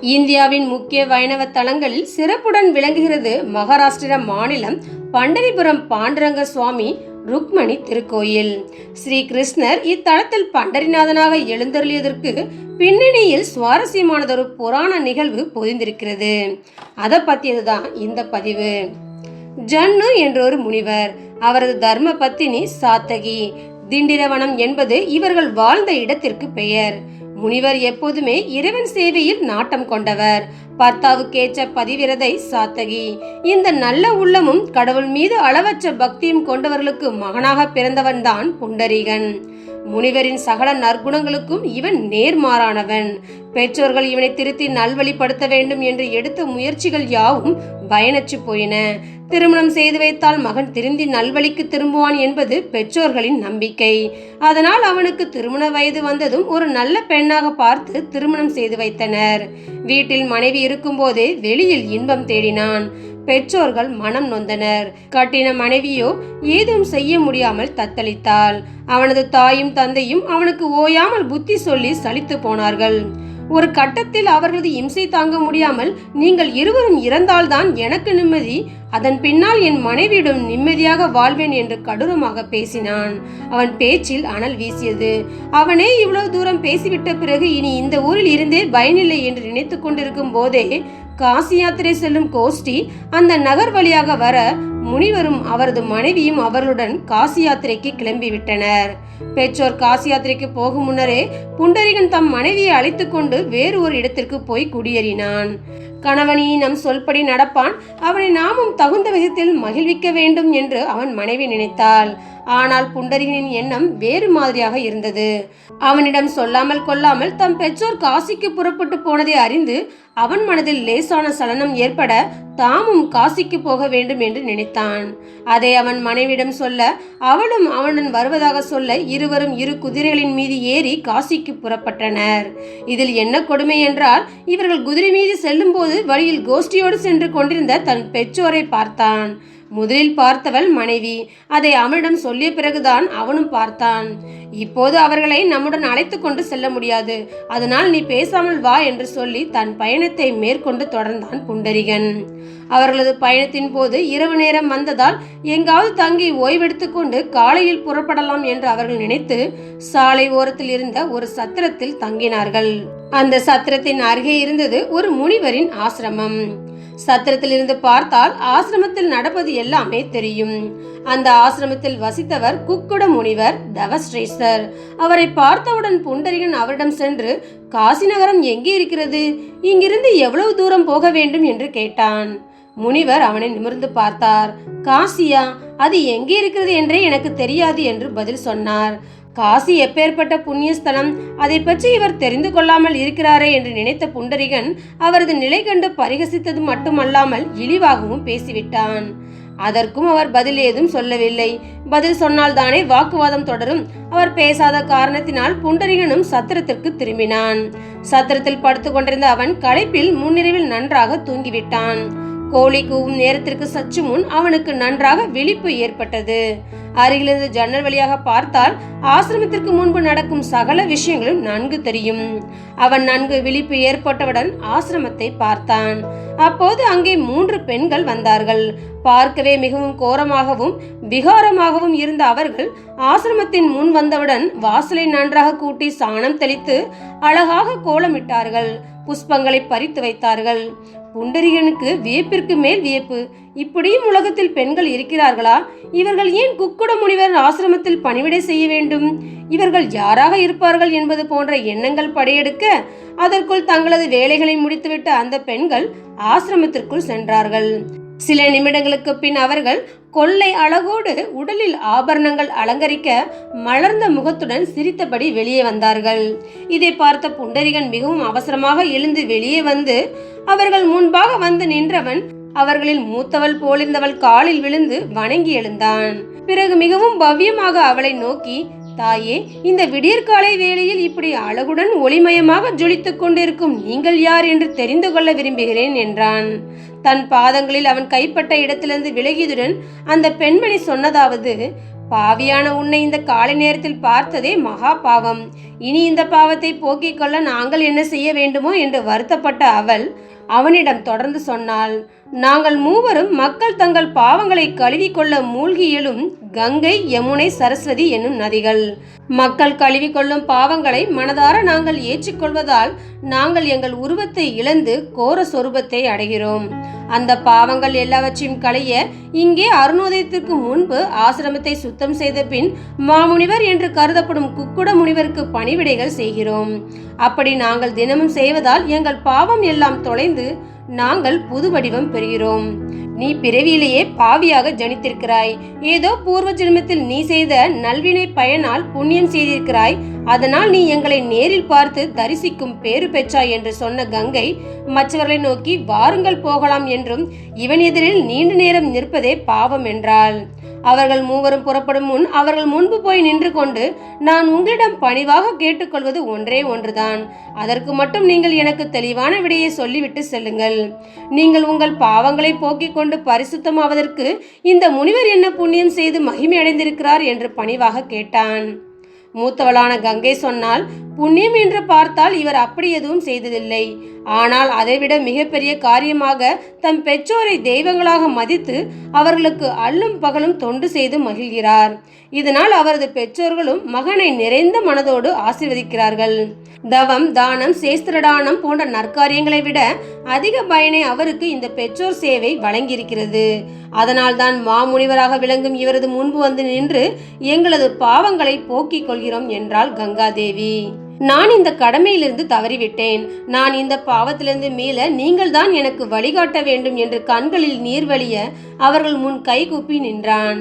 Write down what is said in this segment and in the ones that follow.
இந்தியாவின் முக்கிய வைணவ தலங்களில் சிறப்புடன் விளங்குகிறது மகாராஷ்டிர மாநிலம் பண்டரிபுரம் பாண்டரங்க சுவாமி ருக்மணி திருக்கோயில். ஸ்ரீ கிருஷ்ணர் இத்தலத்தில் பண்டரிநாதனாக எழுந்தருளியதற்கு பின்னணியில் சுவாரஸ்யமானதொரு புராண நிகழ்வு பொதிந்திருக்கிறது. அதை பற்றியதுதான் இந்த பதிவு. ஜன்னு என்ற ஒரு முனிவர் அவரது தர்ம பத்தினி சாத்தகி. திண்டிரவனம் என்பது இவர்கள் வாழ்ந்த இடத்திற்கு பெயர். முனிவர் எப்போதுமே இறைவன் சேவையில் நாட்டம் கொண்டவர். பர்த்தாவுக்கேற்ற பதிவிரதை சாத்தகி. இந்த நல்ல உள்ளமும் கடவுள் மீது அளவற்ற பக்தியும் கொண்டவர்களுக்கு மகனாக பிறந்தவன் தான் புண்டரீகன். முனிவரின் சகல நற்குணங்களுக்கும் இவன் நேர்மாறானவன். பெற்றோர்கள் இவனை திருத்தி நல்வழிப்படுத்த வேண்டும் என்று எடுத்த முயற்சிகள் யாவும் பயனற்று போயின. திருமணம் செய்து வைத்தால் மகன் திருந்தி நல்வழிக்கு திரும்புவான் என்பது பெற்றோர்களின் நம்பிக்கை. அதனால் அவனுக்கு திருமண வயது வந்ததும் ஒரு நல்ல பெண்ணாக பார்த்து திருமணம் செய்து வைத்தனர். வீட்டில் மனைவி இருக்கும்போதே வெளியில் இன்பம் தேடினான். பெற்றோர்கள் மனம் நொந்தனர். கட்டின மனைவியோ ஏதும் செய்ய முடியாமல் தத்தளித்தாள். அவனது தாயும் தந்தையும் அவனுக்கு ஓயாமல் புத்தி சொல்லி சலித்து போனார்கள். ஒரு கட்டத்தில் அவர்களது இம்சை தாங்க முடியாமல் நீங்கள் இருவரும் இறந்தால்தான் எனக்கு நிம்மதி. அதன் பின்னால் என் மனைவியிடம் நிம்மதியாக வாழ்வேன் என்று கடூரமாக பேசினான். அவன் பேச்சில் அனல் வீசியது. அவனே இவ்வளவு தூரம் பேசிவிட்ட பிறகு இனி இந்த ஊரில் இருந்தே பயனில்லை என்று நினைத்து கொண்டிருக்கும் போதே காசி யாத்திரை செல்லும் கோஷ்டி அந்த நகர் வழியாக வர முனிவரும் அவரது மனைவியும் அவர்களுடன் காசி யாத்திரைக்கு கிளம்பிவிட்டனர் பெற்றோர் காசி யாத்திரைக்கு போகும் முன்னரே புண்டரிகன் தம் மனைவியை அழைத்து கொண்டு வேறு ஒரு இடத்திற்கு போய் குடியேறினான். கணவனி நம் சொல்படி நடப்பான். அவனை நாமும் தகுந்த விதத்தில் மகிழ்விக்க வேண்டும் என்று அவன் மனைவி நினைத்தாள். ஆனால் புண்டரிகனின் எண்ணம் வேறு மாதிரியாக இருந்தது. அவனிடம் சொல்லாமல் கொள்ளாமல் தம் பெற்றோர் காசிக்கு புறப்பட்டு போனதை அறிந்து அவன் மனதில் லேசான சலனம் ஏற்பட தாமும் காசிக்கு போக வேண்டும் என்று நினைத்தான். அதை அவன் மனைவிடம் சொல்ல அவளும் அவனுடன் வருவதாக சொல்ல இருவரும் இரு குதிரைகளின் மீது ஏறி காசிக்கு புறப்பட்டனர். இதில் என்ன கொடுமை என்றால் இவர்கள் குதிரை மீது அப்போது வழியில் கோஷ்டியோடு சென்று கொண்டிருந்த தன் பெற்றோரை பார்த்தான். முதலில் பார்த்தவள் மனைவி. அதை அவனிடம் சொல்லிய பிறகுதான் அவனும் பார்த்தான். இப்போது அவர்களை நம்முடன் அழைத்து கொண்டு செல்ல முடியாது. அதனால் நீ பேசாமல் வா என்று சொல்லி தன் பயணத்தை மேற்கொண்டு தொடர்ந்தான் புண்டரிகன். அவர்களது பயணத்தின் போது இரவு நேரம் வந்ததால் எங்காவது தங்கி ஓய்வெடுத்துக்கொண்டு காலையில் புறப்படலாம் என்று அவர்கள் நினைத்து சாலை ஓரத்தில் இருந்த ஒரு சத்திரத்தில் தங்கினார்கள். அந்த சத்திரத்தின் அருகே இருந்தது ஒரு முனிவரின் ஆசிரமம். சத்திரத்திலிருந்து பார்த்தால் ஆசிரமத்தில் நடப்பது எல்லாமே தெரியும். அந்த ஆசிரமத்தில் வசித்தவர் குக்குட முனிவர் தவஸ்ரேஸ்வர் அவரை பார்த்தவுடன் புண்டரிகன் அவரிடம் சென்று காசி நகரம் எங்கே இருக்கிறது? இங்கிருந்து எவ்வளவு தூரம் போக வேண்டும்? என்று கேட்டான். முனிவர் அவனை நிமிர்ந்து பார்த்தார். காசியா அது எங்கே இருக்கிறது என்றே எனக்கு தெரியாது என்று பதில் சொன்னார். காசி எப்பேற்பட்ட புண்ணியஸ்தலம் அதை பற்றி இவர் தெரிந்து கொள்ளாமல் இருக்கிறாரே என்று நினைத்த புண்டரிகன் அவரது நிலை கண்டு பரிகசித்தது மட்டுமல்லாமல் இழிவாகவும் பேசிவிட்டான். அதற்கும் அவர் பதில் ஏதும் சொல்லவில்லை. பதில் சொன்னால்தானே வாக்குவாதம் தொடரும். அவர் பேசாத காரணத்தினால் புண்டரிகனும் சத்திரத்திற்கு திரும்பினான். சத்திரத்தில் படுத்து கொண்டிருந்த அவன் களைப்பில் முன்னிரவில் நன்றாக தூங்கிவிட்டான். கோழி கூவும் நேரத்திற்கு சற்று முன் அவனுக்கு நன்றாக விழிப்பு ஏற்பட்டது. அருகிலிருந்து ஜன்னல் வழியாக பார்த்தால் ஆசிரமத்திற்கு முன்பு நடக்கும் சகல விஷயங்களும் நன்கு தெரியும். அவன் நன்கு விழிப்பு ஏற்பட்டவுடன் ஆசிரமத்தை பார்த்தான். அப்போது அங்கே மூன்று பெண்கள் வந்தார்கள். பார்க்கவே மிகவும் கோரமாகவும் விகாரமாகவும் இருந்த அவர்கள் ஆசிரமத்தின் முன் வந்தவுடன் வாசலை நன்றாக கூட்டி சாணம் தெளித்து அழகாக கோலமிட்டார்கள். புஷ்பங்களை பறித்து வைத்தார்கள். புண்டரிகனுக்கு வியப்பிற்கு மேல் வியப்பு. இப்படியும் உலகத்தில் பெண்கள் இருக்கிறார்களா? இவர்கள் ஏன் குக்குட முனிவர் ஆசிரமத்தில் பணிவிடை செய்ய வேண்டும்? இவர்கள் யாராக இருப்பார்கள் என்பது போன்ற எண்ணங்கள் படையெடுக்க அதற்குள் தங்களது வேலைகளை முடித்துவிட்ட அந்த பெண்கள் ஆசிரமத்திற்குள் சென்றார்கள். சில நிமிடங்களுக்கு பின் அவர்கள் கொள்ளை அழகோடு உடலில் ஆபரணங்கள் அலங்கரிக்க மலர்ந்த முகத்துடன் சிரித்தபடி வெளியே வந்தார்கள். இதை பார்த்த புண்டரிகன் மிகவும் அவசரமாக எழுந்து வெளியே வந்து அவர்கள் முன்பாக வந்து நின்றவன் அவர்களில் மூத்தவள் போலிருந்தவள் காலில் விழுந்து வணங்கி எழுந்தான். பிறகு மிகவும் பவ்யமாக அவளை நோக்கி தாயே இந்த விடியற்காலை வேளையில் இப்படி அழகுடன் ஒளிமயமாக ஜொலித்துக் கொண்டிருக்கும் நீங்கள் யார் என்று தெரிந்து கொள்ள விரும்புகிறேன் என்றான். தன் பாதங்களில் அவன் கைப்பட்ட இடத்திலிருந்து விலகியதுடன் அந்த பெண்மணி சொன்னதாவது பாவியான உன்னை இந்த காலை நேரத்தில் பார்த்ததே மகா பாவம். இனி இந்த பாவத்தை போக்கிக் கொள்ள நாங்கள் என்ன செய்ய வேண்டுமோ? என்று வருத்தப்பட்ட அவள் அவனிடம் தொடர்ந்து சொன்னாள். நாங்கள் மூவரும் மக்கள் தங்கள் பாவங்களை கழுவிக்கொள்ள மூழ்கியலும் கங்கை யமுனை சரஸ்வதி என்னும் நதிகள். மக்கள் கழுவி கொள்ளும் பாவங்களை மனதார நாங்கள் ஏற்றுக்கொள்வதால் நாங்கள் எங்கள் உருவத்தை இழந்து கோர சொரூபத்தை அடைகிறோம். அந்த பாவங்கள் எல்லாவற்றையும் களைய இங்கே அருணோதயத்திற்கு முன்பு ஆசிரமத்தை சுத்தம் செய்த பின் மாமுனிவர் என்று கருதப்படும் குக்குட முனிவருக்கு பணிவிடைகள் செய்கிறோம். அப்படி நாங்கள் தினமும் செய்வதால் எங்கள் பாவம் எல்லாம் தொலைந்து நாங்கள் புது வடிவம் பெறுகிறோம். நீ பிறவியிலேயே பாவியாக ஜனித்திருக்கிறாய். ஏதோ பூர்வ ஜென்மத்தில் நீ செய்த நல்வினை பயனால் புண்ணியம் செய்திருக்கிறாய். அதனால் நீ எங்களை நேரில் பார்த்து தரிசிக்கும் பேறு பெற்றாய் என்று சொன்ன கங்கை மற்றவர்களை நோக்கி வாருங்கள் போகலாம் என்றும் இவன் எதிரில் நீண்ட நேரம் நிற்பதே பாவம் என்றாள். அவர்கள் மூவரும் புறப்படும் முன் அவர்கள் முன்பு போய் நின்று கொண்டு நான் உங்களிடம் பணிவாக கேட்டுக்கொள்வது ஒன்றே ஒன்றுதான். அதற்கு மட்டும் நீங்கள் எனக்கு தெளிவான விடையை சொல்லிவிட்டு செல்லுங்கள். நீங்கள் உங்கள் பாவங்களை போக்கிக் கொண்டு பரிசுத்தமாவதற்கு இந்த முனிவர் என்ன புண்ணியம் செய்து மகிமை அடைந்திருக்கிறார் என்று பணிவாக கேட்டான். மூத்தவளான கங்கை சொன்னால் புண்ணியம் என்று பார்த்தால் இவர் அப்படி எதுவும் செய்ததில்லை. ஆனால் அதைவிட மிகப்பெரிய காரியமாக தம் பெற்றோரை தெய்வங்களாக மதித்து அவர்களுக்கு அல்லும் பகலும் தொண்டு செய்து மகிழ்கிறார். இதனால் அவரது பெற்றோர்களும் மகனை நிறைந்த மனதோடு ஆசிர்வதிக்கிறார்கள். தவம் தானம் சேஸ்திரடானம் போன்ற நற்காரியங்களை விட அதிக பயனை அவருக்கு இந்த பெற்றோர் சேவை வழங்கியிருக்கிறது. அதனால்தான் மாமுனிவராக விளங்கும் இவரது முன்பு வந்து நின்று எங்களது பாவங்களை போக்கிக் கொள்கிறோம் என்றாள் கங்காதேவி. நான் இந்த கடமையிலிருந்து தவறிவிட்டேன். நான் இந்த பாவத்திலிருந்து மீள நீங்கள் தான் எனக்கு வழிகாட்ட வேண்டும் என்று கண்களில் நீர் வழிய அவர்கள் முன் கைகூப்பி நின்றான்.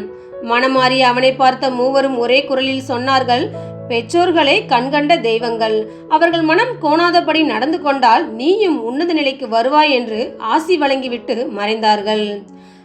மனமாறி அவனை பார்த்த மூவரும் ஒரே குரலில் சொன்னார்கள் பெற்றோர்களே கண்கண்ட தெய்வங்கள் அவர்கள் மனம் கோணாதபடி நடந்து கொண்டால் நீயும் உன்னத நிலைக்கு வருவாய் என்று ஆசி வழங்கிவிட்டு மறைந்தார்கள்.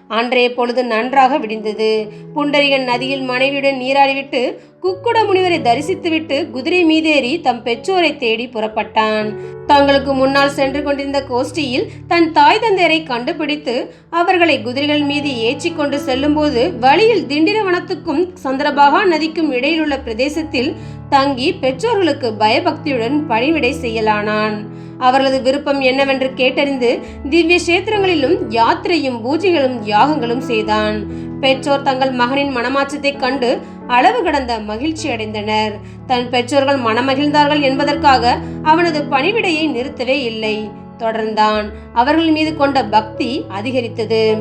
அன்றைய பொழுது நன்றாக விடிந்தது. புண்டரிகன் நதியில் மனைவியுடன் நீராடிவிட்டு குக்குட முனிவரை தரிசித்துவிட்டு குதிரை மீதேறி தம் பெற்றோரை தேடி புறப்பட்டான். தங்களுக்கு முன்னால் சென்று கொண்டிருந்த கோஷ்டியில் தன் தாய் தந்தையரை கண்டுபிடித்து அவர்களை குதிரைகள் மீது ஏற்றி கொண்டு செல்லும்போது வழியில் திண்டிரவனத்துக்கும் சந்திரபாகா நதிக்கும் இடையிலுள்ள பிரதேசத்தில் தங்கி பெற்றோர்களுக்கு பயபக்தியுடன் பணிவிடை செய்யலானான். அவர்களது விருப்பம் என்னவென்று கேட்டறிந்து திவ்ய கஷேத்திரங்களிலும் யாத்திரையும் பூஜைகளும் யாகங்களும் செய்தான். பெற்றோர் தங்கள் மகனின் மனமாற்றத்தை கண்டு அளவு கடந்த மகிழ்ச்சி அடைந்தனர். தன் பெற்றோர்கள் மனமகிழ்ந்தார்கள் என்பதற்காக அவனது பணிவிடையை நிறுத்தவே இல்லை. தொடர்ந்தான். அவர்கள் மீது கொண்ட பக்தி அதிகரித்தது.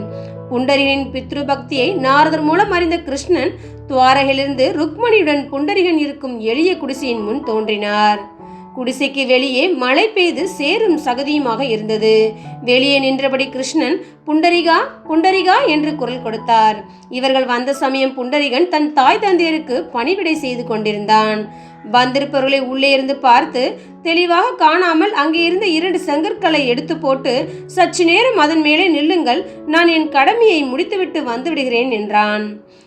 புண்டரிகனின் பித்ரு பக்தியை நாரதர் மூலம் அறிந்த கிருஷ்ணன் துவாரகிலிருந்து ருக்மணியுடன் புண்டரிகன் இருக்கும் எளிய குடிசையின் முன் தோன்றினார். குடிசைக்கு வெளியே மழை பெய்து சேரும் சகதியுமாக இருந்தது. வெளியே நின்றபடி கிருஷ்ணன் புண்டரிகா புண்டரிகா என்று குரல் கொடுத்தார். இவர்கள் வந்த சமயம் புண்டரிகன் தன் தாய் தந்தையருக்கு பணிவிடை செய்து கொண்டிருந்தான். வந்திருப்பவர்களை உள்ளே இருந்து பார்த்து தெளிவாக காணாமல் அங்கே இருந்த இரண்டு செங்கற்களை எடுத்து போட்டு சற்று நேரம் அதன் மேலே நில்லுங்கள். நான் என் கடமையை முடித்துவிட்டு வந்துவிடுகிறேன் என்றான்.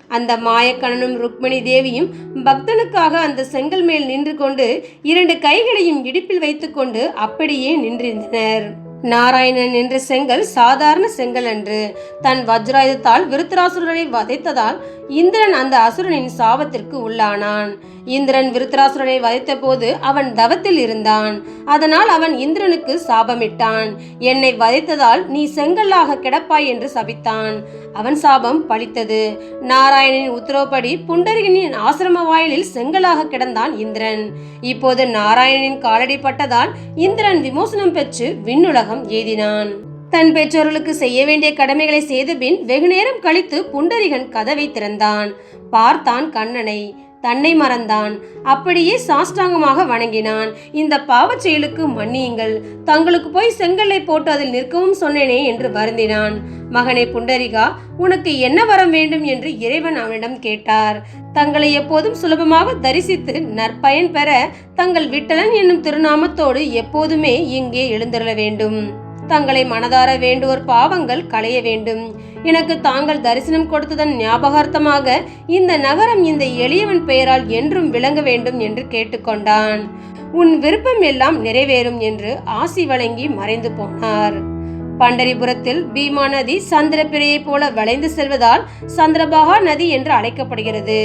அந்த மாயக்கண்ணனும் ருக்மணி தேவியும் பக்தனுக்காக அந்த செங்கல் மேல் நின்று கொண்டு இரண்டு கைகளையும் இடுப்பில் வைத்துக்கொண்டு அப்படியே நின்றிருந்தனர். நாராயணன் என்ற செங்கல் சாதாரண செங்கல் அன்று. தன் வஜ்ராயுதத்தால் விருத்தராசுரனை வதைத்ததால் இந்திரன் அந்த அசுரனின் சாபத்திற்கு உள்ளானான். இந்திரன் விருத்தராசுரனை வதைத்த போது அவன் தவத்தில் இருந்தான். அதனால் அவன் இந்திரனுக்கு சாபமிட்டான். என்னை வதைத்ததால் நீ செங்கல்லாக கிடப்பாய் என்று சபித்தான். அவன் சாபம் பழித்தது. நாராயணனின் உத்தரவுப்படி புண்டரிகனின் ஆசிரம வாயிலில் செங்கலாக கிடந்தான் இந்திரன். இப்போது நாராயணனின் காலடி பட்டதால் இந்திரன் விமோசனம் பெற்று விண்ணுலகம் எழுதினான் தன் பெற்றோர்களுக்கு செய்ய வேண்டிய கடமைகளை செய்தபின் வெகுநேரம் கழித்து புண்டரிகன் கதவை திறந்தான். பார்த்தான் கண்ணனை. தன்னை மறந்தான். அப்படியே சாஷ்டாங்கமாக வணங்கினான். இந்த பாவச் செயலுக்கு மன்னியுங்கள். தங்களுக்கு போய் செங்கல்லை போட்டு அதில் நிற்கவும் சொன்னேனே என்று வருந்தினான். மகனே புண்டரிகா உனக்கு என்ன வரம் வேண்டும் என்று இறைவன் அவனிடம் கேட்டார். தங்களை எப்போதும் சுலபமாக தரிசித்து நற்பயன் பெற தங்கள் விட்டலன் என்னும் திருநாமத்தோடு எப்போதுமே இங்கே எழுந்தருள வேண்டும். தங்களை மனதார வேண்டுவோர் பாவங்கள் களைய வேண்டும். எனக்கு தாங்கள் தரிசனம் கொடுத்ததன் ஞாபகார்த்தமாக இந்த நகரம் இந்த எளியவன் பெயரால் என்றும் விளங்க வேண்டும் என்று கேட்டுக்கொண்டான். உன் விருப்பம் எல்லாம் நிறைவேறும் என்று ஆசி வழங்கி மறைந்து போனார். பண்டரிபுரத்தில் பீமா நதி சந்திரப்பிரையை போல வளைந்து செல்வதால் சந்திரபாகா நதி என்று அழைக்கப்படுகிறது.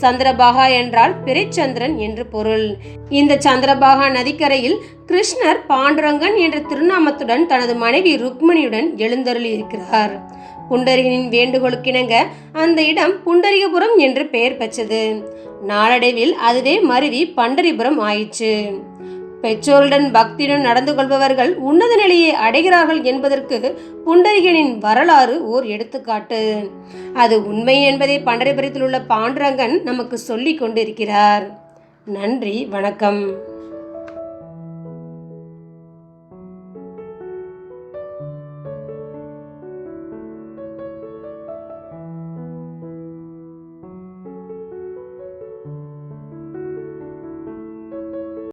சந்திரபாகா என்றால் பிறைச்சந்திரன் என்று பொருள். இந்த சந்திரபாகா நதிக்கரையில் கிருஷ்ணர் பாண்டுரங்கன் என்ற திருநாமத்துடன் தனது மனைவி ருக்மணியுடன் எழுந்தருளி இருக்கிறார் புண்டரிகனின் வேண்டுகோளுக்கிணங்க அந்த இடம் புண்டரிகபுரம் என்று பெயர் பெற்றது. நாளடைவில் அதுவே மருவி பண்டரிபுரம் ஆயிற்று. பெற்றோருடன் பக்தியுடன் நடந்து கொள்பவர்கள் உன்னத நிலையை அடைகிறார்கள் என்பதற்கு புண்டரிகனின் வரலாறு ஓர் எடுத்துக்காட்டு. அது உண்மை என்பதை பண்டரிபுரத்தில் உள்ள பாண்டுரங்கன் நமக்கு சொல்லிக் கொண்டிருக்கிறார். நன்றி வணக்கம்.